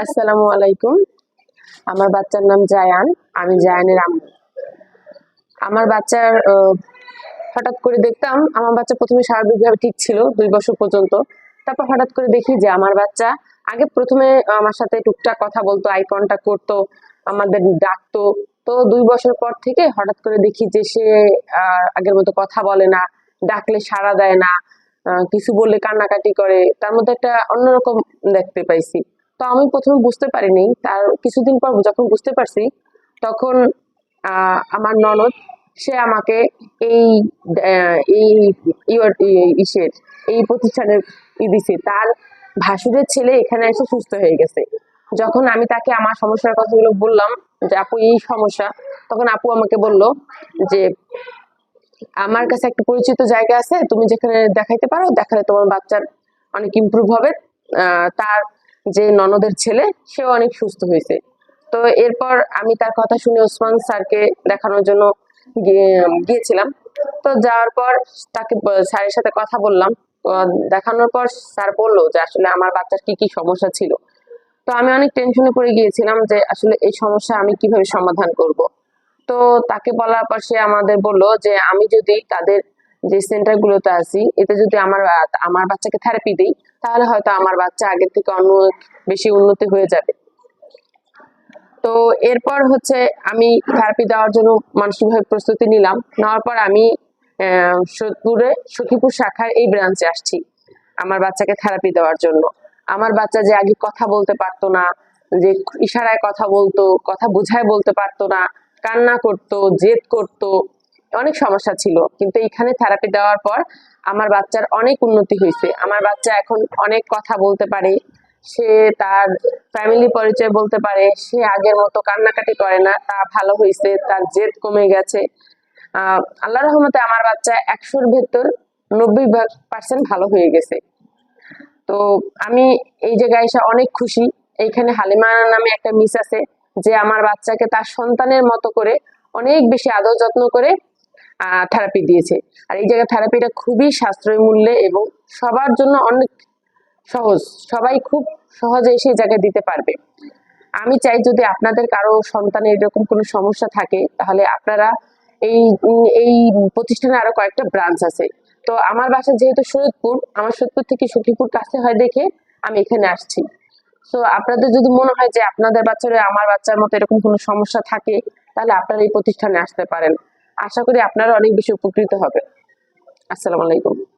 আসসালামু আলাইকুম। আমার বাচ্চার নাম জায়ান, আমি জায়ানের আম্মু। আমার বাচ্চার হঠাৎ করে দেখতাম আমার বাচ্চা প্রথমে স্বাভাবিকভাবে ঠিক ছিল, দুই বছর পর্যন্ত। তারপর হঠাৎ করে দেখি যে আমার বাচ্চা আগে প্রথমে আমার সাথে টুকটাক কথা বলতো আই কন্টাক্ট করতো, আমাদের ডাকতো। তো দুই বছর পর থেকে হঠাৎ করে দেখি যে সে আগের মতো কথা বলে না, ডাকলে সাড়া দেয় না। কিছু বললে কান্নাকাটি করে, তার মধ্যে একটা অন্যরকম দেখতে পাইছি। তো আমি প্রথমে বুঝতে পারিনি, তার কিছুদিন পর যখন বুঝতে পারছি, তখন আমার ননদ, সে আমাকে এই এই এই- ইসের এই প্রতিষ্ঠানের ই দিছে। তার ভাসুরের ছেলে এখানে এসে সুস্থ হয়ে গেছে। যখন আমি তাকে আমার সমস্যার কথাগুলো বললাম, যে, আপু, এই সমস্যা, তখন আপু আমাকে বলল যে আমার কাছে একটা পরিচিত জায়গা আছে, তুমি যেখানে দেখাইতে পারো, দেখালে তোমার বাচ্চার অনেক ইমপ্রুভ হবে। তার যে ননদের ছেলে, সেও অনেক সুস্থ হয়েছে। তো এরপর আমি তার কথা শুনে ওসমান স্যারকে দেখানোর জন্য গিয়ে- গিয়েছিলাম। তো যাওয়ার পর তাকে, স্যারের সাথে কথা বললাম। দেখানোর পর স্যার বলল যে আসলে আমার বাচ্চার কি কি সমস্যা ছিল। তো আমি অনেক টেনশনে পড়ে গিয়েছিলাম যে আসলে এই সমস্যা আমি কীভাবে সমাধান করব। তো তাকে বলার পর সে আমাদের বলল যে, আমি যদি তাদের যে সেন্টার গুলোতে আছি, এতে যদি আমার আমার বাচ্চাকে থেরাপি দিই, তাহলে হয়তো আমার বাচ্চা আগের থেকে অন্য বেশি উন্নতি হয়ে যাবে। তো এরপর হচ্ছে আমি থেরাপি দেওয়ার জন্য মানসিকভাবে প্রস্তুতি নিলাম। নেওয়ার পর আমি সোদপুরে সখীপুর শাখার এই ব্রাঞ্চে আসছি, আমার বাচ্চাকে থেরাপি দেওয়ার জন্য। আমার বাচ্চা যে আগে কথা বলতে পারতো না, যে ইশারায় কথা বলতো, কথা বুঝায় বলতে পারতো না কান্না করতো, জেদ করতো, অনেক সমস্যা ছিল। কিন্তু এখানে থেরাপি দেওয়ার পর আমার বাচ্চার অনেক উন্নতি হয়েছে। আমার বাচ্চা এখন অনেক কথা বলতে পারে, সে তার ফ্যামিলি পরিচয় বলতে পারে, সে আগের মতো কান্নাকাটি করে না, তা ভালো হয়েছে, তার জেদ কমে গেছে। আল্লাহ রহমতে আমার বাচ্চা একশোর ভেতর নব্বই পার্সেন্ট ভালো হয়ে গেছে। তো আমি এই জায়গায় এসে অনেক খুশি। এইখানে হালিমা নামে একটা মিস আছে। যে আমার বাচ্চাকে তার সন্তানের মতো করে অনেক বেশি আদর যত্ন করে থেরাপি দিয়েছে। আর এই জায়গায় থেরাপিটা খুবই সাশ্রয়ী মূল্যে এবং সবার জন্য অনেক সহজ। সবাই খুব সহজে সেই জায়গায় দিতে পারবে। আমি চাই যদি আপনাদের কারও সন্তানের এরকম কোনো সমস্যা থাকে, তাহলে আপনারা এই এই প্রতিষ্ঠানে আরও কয়েকটা ব্রাঞ্চ আছে। তো আমার বাসা যেহেতু শরীয়তপুর আমার শরীয়তপুর থেকে সখীপুর কাছে হয় দেখে আমি এখানে আসছি। তো আপনাদের যদি মনে হয় যে আপনাদের বাচ্চারা আমার বাচ্চার মতো এরকম কোনো সমস্যা থাকে, তাহলে আপনারা এই প্রতিষ্ঠানে আসতে পারেন। আশা করি আপনারা অনেক বেশি উপকৃত হবে। আসসালামু আলাইকুম।